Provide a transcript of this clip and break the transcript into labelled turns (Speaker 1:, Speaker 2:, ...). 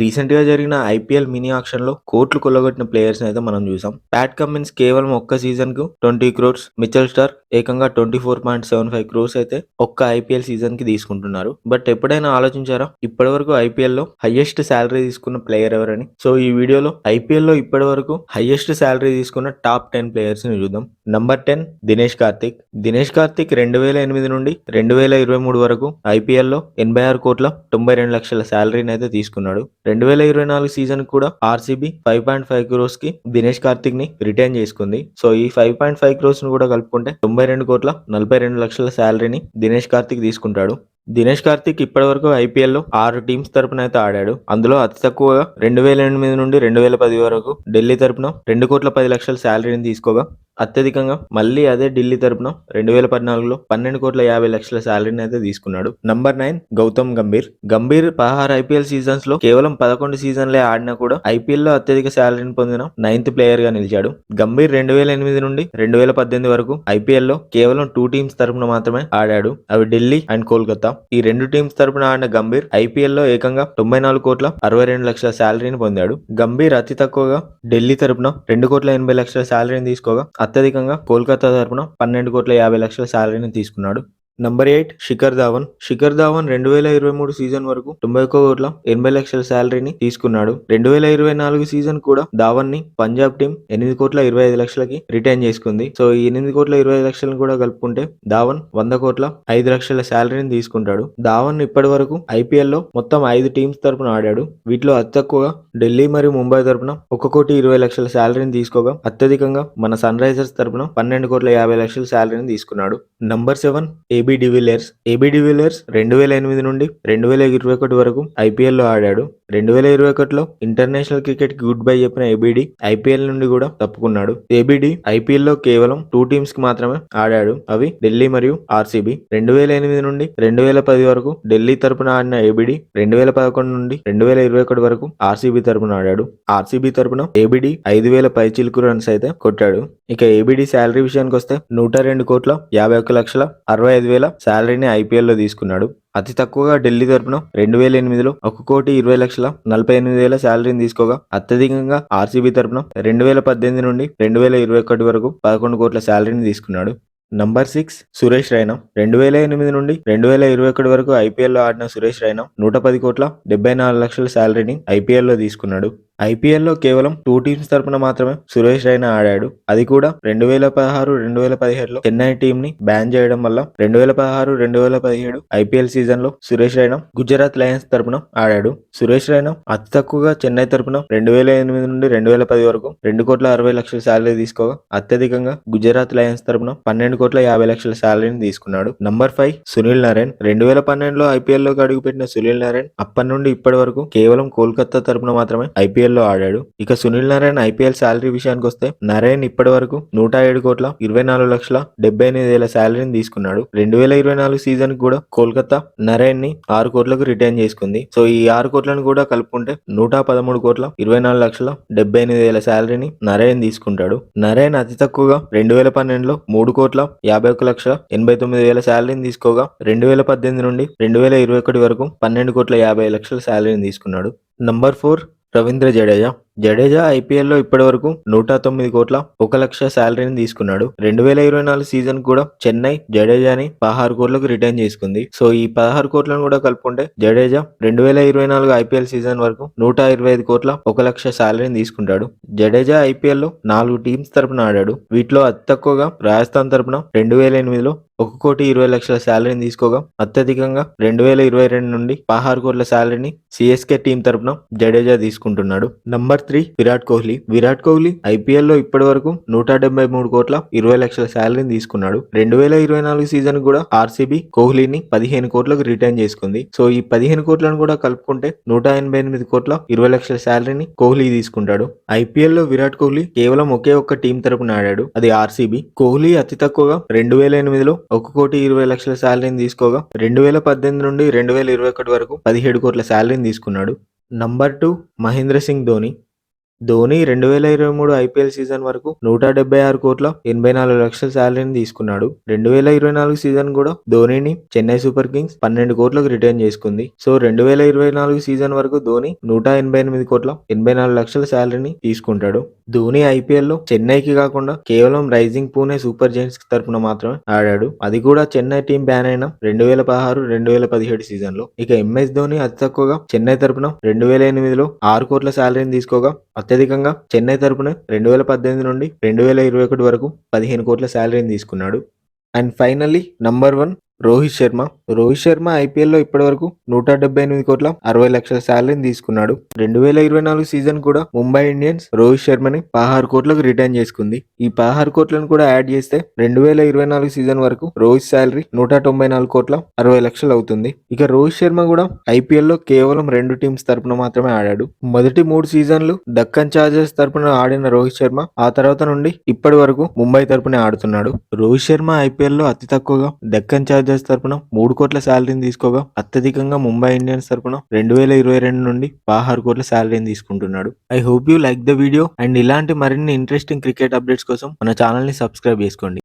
Speaker 1: రీసెంట్గా జరిగిన IPL mini ఆక్షన్లో కోట్లు కొల్లగొట్టిన ప్లేయర్స్ అయితే మనం చూసాం. ప్యాట్ కమిన్స్ కేవలం ఒక్క సీజన్కు ట్వంటీ క్రోర్స్ మిచల్ స్టార్ ఏకంగా twenty four point seven five crores అయితే ఒక్క ఐపీఎల్ సీజన్కి తీసుకుంటున్నారు. బట్ ఎప్పుడైనా ఆలోచించారా? ఇప్పటి వరకు ఐపీఎల్లో హైయెస్ట్ శాలరీ తీసుకున్న ప్లేయర్ ఎవరని? సో ఈ వీడియోలో ఐపీఎల్లో ఇప్పటి వరకు హైయెస్ట్ శాలరీ తీసుకున్న టాప్ టెన్ ప్లేయర్స్ని చూద్దాం. Number ten Dinesh Karthik. Dinesh Karthik రెండు వేల ఎనిమిది నుండి రెండు వేల ఇరవై మూడు వరకు ఐపీఎల్లో ఎనభై ఆరు కోట్ల తొంభై రెండు లక్షల శాలరీని అయితే తీసుకున్నాడు. రెండు వేల ఇరవై నాలుగు సీజన్ కూడా ఆర్సీబీ ఫైవ్ పాయింట్ ఫైవ్ క్రోర్స్కి దినేష్ కార్తిక్ని రిటైన్ చేసుకుంది. సో ఈ ఫైవ్ పాయింట్ ఫైవ్ క్రోర్స్ను కూడా కలుపుకుంటే తొంభై రెండు కోట్ల నలభై రెండు లక్షల శాలరీని దినేష్ కార్తిక్ తీసుకుంటాడు. దినేష్ కార్తిక్ ఇప్పటి వరకు ఐపీఎల్లో ఆరు టీమ్స్ తరపున అయితే ఆడాడు. అందులో అతి తక్కువగా రెండు వేల ఎనిమిది నుండి రెండు వేల పది వరకు ఢిల్లీ తరపున రెండు కోట్ల పది లక్షల శాలరీని తీసుకోగా అత్యధికంగా మళ్ళీ అదే ఢిల్లీ తరపున రెండు వేల పద్నాలుగులో పన్నెండు కోట్ల యాభై లక్షల శాలరీని అయితే తీసుకున్నాడు. Number nine Gautam Gambhir. Gambhir పదహారు ఐపీఎల్ సీజన్స్లో కేవలం పదకొండు సీజన్లే ఆడినా కూడా ఐపీఎల్లో అత్యధిక శాలరీని పొందిన నైన్త్ ప్లేయర్గా నిలిచాడు. గంభీర్ రెండు వేల ఎనిమిది నుండి రెండు వేల పద్దెనిమిది వరకు ఐపీఎల్లో కేవలం టూ టీమ్స్ తరపున మాత్రమే ఆడాడు. అవి ఢిల్లీ అండ్ కోల్కతా. ఈ రెండు టీమ్స్ తరపున ఆడిన గంభీర్ ఐపీఎల్లో ఏకంగా తొంభై నాలుగు కోట్ల అరవై రెండు లక్షల శాలరీని పొందాడు. గంభీర్ అతి తక్కువగా ఢిల్లీ తరపున రెండు కోట్ల ఎనభై లక్షల శాలరీని తీసుకోగా అత్యధికంగా కోల్కతా తరపున పన్నెండు కోట్ల యాభై లక్షల శాలరీని తీసుకున్నాడు. నంబర్ ఎయిట్ శిఖర్ ధావన్ శిఖర్ ధావన్ రెండు వేల ఇరవై మూడు సీజన్ వరకు తొంభై ఒక్క కోట్ల ఎనభై లక్షల శాలరీని తీసుకున్నాడు. రెండు వేల ఇరవై నాలుగు సీజన్ కూడా ధావన్ని పంజాబ్ టీం ఎనిమిది కోట్ల ఇరవై ఐదు లక్షలకి రిటైన్ చేసుకుంది. సో ఈ ఎనిమిది కోట్ల ఇరవై ఐదు లక్షలను కూడా కలుపుకుంటే ధావన్ వంద కోట్ల ఐదు లక్షల శాలరీని తీసుకుంటాడు. ధావన్ ఇప్పటి వరకు ఐపీఎల్లో మొత్తం ఐదు టీమ్స్ తరపున ఆడాడు. వీటిలో అతి తక్కువగా ఢిల్లీ మరియు ముంబై తరపున ఒక కోటి ఇరవై లక్షల శాలరీని తీసుకోగా అత్యధికంగా మన సన్ రైజర్స్ తరపున పన్నెండు కోట్ల యాభై లక్షల శాలరీని తీసుకున్నాడు. Number seven AB de Villiers AB de Villiers రెండు వేల ఎనిమిది నుండి రెండు వేల ఇరవై ఒకటి వరకు ఐపీఎల్లో ఆడాడు. రెండు వేల ఇరవై ఒకటిలో ఇంటర్నేషనల్ క్రికెట్కి గుడ్ బై చెప్పిన ఏబిడి ఐపీఎల్ నుండి కూడా తప్పుకున్నాడు. ఏబిడి ఐపీఎల్లో కేవలం టూ టీమ్స్కి మాత్రమే ఆడాడు. అవి ఢిల్లీ మరియు ఆర్సీబీ రెండు వేల ఎనిమిది నుండి రెండు వేల పది వరకు ఢిల్లీ తరపున ఆడిన ఏబిడి రెండు వేల పదకొండు నుండి రెండు వేల ఇరవై ఒకటి వరకు ఆర్సీబీ తరపున ఆడాడు. ఆర్సీబీ తరపున ఏబిడి ఐదు వేల పై చిలుకు రన్స్ అయితే కొట్టాడు. ఇక ఏబిడి శాలరీ విషయానికి వస్తే నూట రెండు కోట్ల యాభై ఒక్క లక్షల అరవై ఐదు వేల శాలరీని ఐపీఎల్లో తీసుకున్నాడు. అతి తక్కువగా ఢిల్లీ తరపున రెండు వేల ఎనిమిదిలో ఒక కోటి ఇరవై లక్షల నలభై ఎనిమిది వేల శాలరీని తీసుకోగా అత్యధికంగా ఆర్సీబీ తరపున రెండు వేల పద్దెనిమిది నుండి రెండు వేల ఇరవై ఒకటి వరకు పదకొండు కోట్ల శాలరీని తీసుకున్నాడు. Number six Suresh Raina. రెండు వేల ఎనిమిది నుండి రెండు వేల ఇరవై ఒకటి వరకు ఐపీఎల్లో ఆడిన సురేష్ రైనా నూట పది కోట్ల డెబ్బై నాలుగు లక్షల శాలరీని ఐపీఎల్లో తీసుకున్నాడు. ఐపీఎల్లో కేవలం టూ టీమ్స్ తరపున మాత్రమే సురేష్ రైనా ఆడాడు. అది కూడా రెండు వేల పదహారు రెండు వేల పదిహేడులో చెన్నై టీం ని బ్యాన్ చేయడం వల్ల రెండు వేల పదహారు రెండు వేల పదిహేడు ఐపీఎల్ సీజన్లో సురేష్ రైనా గుజరాత్ లయన్స్ తరపున ఆడాడు. సురేష్ రైనా అతి తక్కువగా చెన్నై తరపున రెండు వేల ఎనిమిది నుండి రెండు వేల పది వరకు రెండు కోట్ల అరవై లక్షల శాలరీ తీసుకోగా అత్యధికంగా గుజరాత్ లయన్స్ తరపున పన్నెండు కోట్ల యాభై లక్షల శాలరీని తీసుకున్నాడు. Number five Sunil Narine. రెండు వేల పన్నెండులో ఐపీఎల్లోకి అడుగుపెట్టిన సునీల్ నారాయణ్ అప్పటి నుండి ఇప్పటి వరకు కేవలం కోల్కతా తరపున మాత్రమే ఐపీఎల్ ఐపీఎల్లో ఆడాడు. ఇక సునీల్ నారాయణ్ ఐపీఎల్ శాలరీ విషయానికి వస్తే నారాయణ్ ఇప్పటి వరకు నూట ఏడు కోట్ల ఇరవై నాలుగు లక్షల డెబ్బై ఎనిమిది వేల శాలరీని తీసుకున్నాడు. రెండు వేల ఇరవై నాలుగు సీజన్ కూడా కోల్కతా నారాయణ్ని ఆరు కోట్లకు రిటైన్ చేసుకుంది. సో ఈ ఆరు కోట్లను కూడా కలుపుకుంటే నూట పదమూడు కోట్ల ఇరవై నాలుగు లక్షల డెబ్బై ఎనిమిది వేల శాలరీని నారాయణ్ తీసుకుంటాడు. నారాయణ్ అతి తక్కువగా రెండు వేల పన్నెండులో మూడు కోట్ల యాభై ఒక లక్షల ఎనభై తొమ్మిది వేల శాలరీని తీసుకోగా రెండు వేల పద్దెనిమిది నుండి రెండు వేల ఇరవై ఒకటి వరకు పన్నెండు కోట్ల యాభై లక్షల శాలరీని తీసుకున్నాడు. నంబర్ ఫోర్ రవీంద్ర జడేజా జడేజా ఐపీఎల్లో ఇప్పటి వరకు నూట తొమ్మిది కోట్ల ఒక లక్ష శాలరీని తీసుకున్నాడు. రెండు వేల ఇరవై నాలుగు సీజన్ కూడా చెన్నై జడేజాని పదహారు కోట్లకు రిటర్న్ చేసుకుంది. సో ఈ పదహారు కోట్లను కూడా కలుపుకుంటే జడేజా రెండు వేల ఇరవై నాలుగు ఐపీఎల్ సీజన్ వరకు నూట ఇరవై ఐదు కోట్ల ఒక లక్ష శాలరీని తీసుకుంటాడు. జడేజా ఐపీఎల్లో నాలుగు టీమ్స్ తరపున ఆడాడు. వీటిలో అతి తక్కువగా రాజస్థాన్ తరపున రెండు వేల ఎనిమిదిలో ఒక కోటి ఇరవై లక్షల శాలరీని తీసుకోగా అత్యధికంగా రెండు వేల ఇరవై రెండు నుండి పదహారు కోట్ల శాలరీని సిఎస్కే టీం తరపున జడేజా తీసుకుంటున్నాడు. Number three Virat Kohli. Virat Kohli ఐపీఎల్లో ఇప్పటి వరకు నూట డెబ్బై మూడు కోట్ల ఇరవై లక్షల శాలరీని తీసుకున్నాడు. రెండు వేల ఇరవై నాలుగు సీజన్ కూడా ఆర్సీబీ కోహ్లీని పదిహేను కోట్లకు రిటైన్ చేసుకుంది. సో ఈ పదిహేను కోట్లను కూడా కలుపుకుంటే నూట ఎనభై ఎనిమిది కోట్ల ఇరవై లక్షల శాలరీని కోహ్లీ తీసుకుంటాడు. ఐపీఎల్లో విరాట్ కోహ్లీ కేవలం ఒకే ఒక్క టీం తరపున ఆడాడు. అది ఆర్సీబీ. కోహ్లీ అతి తక్కువగా రెండు వేల ఎనిమిదిలో ఒక కోటి ఇరవై లక్షల శాలరీని తీసుకోగా రెండు వేల పద్దెనిమిది నుండి రెండు వేల ఇరవై ఒకటి వరకు పదిహేడు కోట్ల శాలరీని తీసుకున్నాడు. Number two Mahendra Singh Dhoni. Dhoni రెండు వేల ఇరవై మూడు ఐపీఎల్ సీజన్ వరకు నూట డెబ్బై ఆరు కోట్ల ఎనభై నాలుగు లక్షల శాలరీని తీసుకున్నాడు. రెండు వేల ఇరవై నాలుగు సీజన్ కూడా ధోనిని చెన్నై సూపర్ కింగ్స్ పన్నెండు కోట్లకు రిటర్న్ చేసుకుంది. సో రెండు వేల ఇరవై నాలుగు సీజన్ వరకు ధోని నూట ఎనభై ఎనిమిది కోట్ల ఎనభై నాలుగు లక్షల శాలరీని తీసుకుంటాడు. ధోని ఐపీఎల్లో చెన్నైకి కాకుండా కేవలం రైజింగ్ పూణే సూపర్ జైంట్స్ తరపున మాత్రమే ఆడాడు. అది కూడా చెన్నై టీం బ్యాన్ అయిన రెండు వేల పదహారు రెండు వేల పదిహేడు సీజన్లో ఇక ఎంఎస్ ధోని అతి తక్కువగా చెన్నై తరపున రెండు వేల ఎనిమిదిలో ఆరు కోట్ల శాలరీని తీసుకోగా అత్యధికంగా చెన్నై తరపున రెండు వేల పద్దెనిమిది నుండి రెండు వేల ఇరవై ఒకటి వరకు పదిహేను కోట్ల శాలరీని తీసుకున్నాడు. And finally number one Rohit Sharma. Rohit Sharma ఐపీఎల్లో ఇప్పటివరకు నూట డెబ్బై ఎనిమిది కోట్ల అరవై లక్షల శాలరీని తీసుకున్నాడు. రెండు వేల ఇరవై నాలుగు సీజన్ కూడా ముంబై ఇండియన్స్ రోహిత్ శర్మని పదహారు కోట్లకు రిటర్న్ చేసుకుంది. ఈ పదహారు కోట్లను కూడా యాడ్ చేస్తే రెండు వేల ఇరవై నాలుగు సీజన్ వరకు రోహిత్ శాలరీ నూట తొంభై నాలుగు కోట్ల అరవై లక్షలు అవుతుంది. ఇక రోహిత్ శర్మ కూడా ఐపీఎల్లో కేవలం రెండు టీమ్స్ తరపున మాత్రమే ఆడాడు. మొదటి మూడు సీజన్లు దక్కన్ చార్జర్స్ తరపున ఆడిన రోహిత్ శర్మ ఆ తర్వాత నుండి ఇప్పటి వరకు ముంబై తరపునే ఆడుతున్నాడు. రోహిత్ శర్మ ఐపీఎల్లో అతి తక్కువగా దక్కన్ చార్జర్స్ తరపున మూడు కోట్ల శాలరీని తీసుకోగా అత్యధికంగా ముంబై ఇండియన్స్ తరపున రెండు వేల ఇరవై రెండు నుండి పదహారు కోట్ల శాలరీని తీసుకుంటున్నాడు. I hope you like the video and ఇలాంటి మరిన్ని ఇంట్రెస్టింగ్ క్రికెట్ అప్డేట్స్ కోసం మన ఛానల్ని సబ్స్క్రైబ్ చేసుకోండి.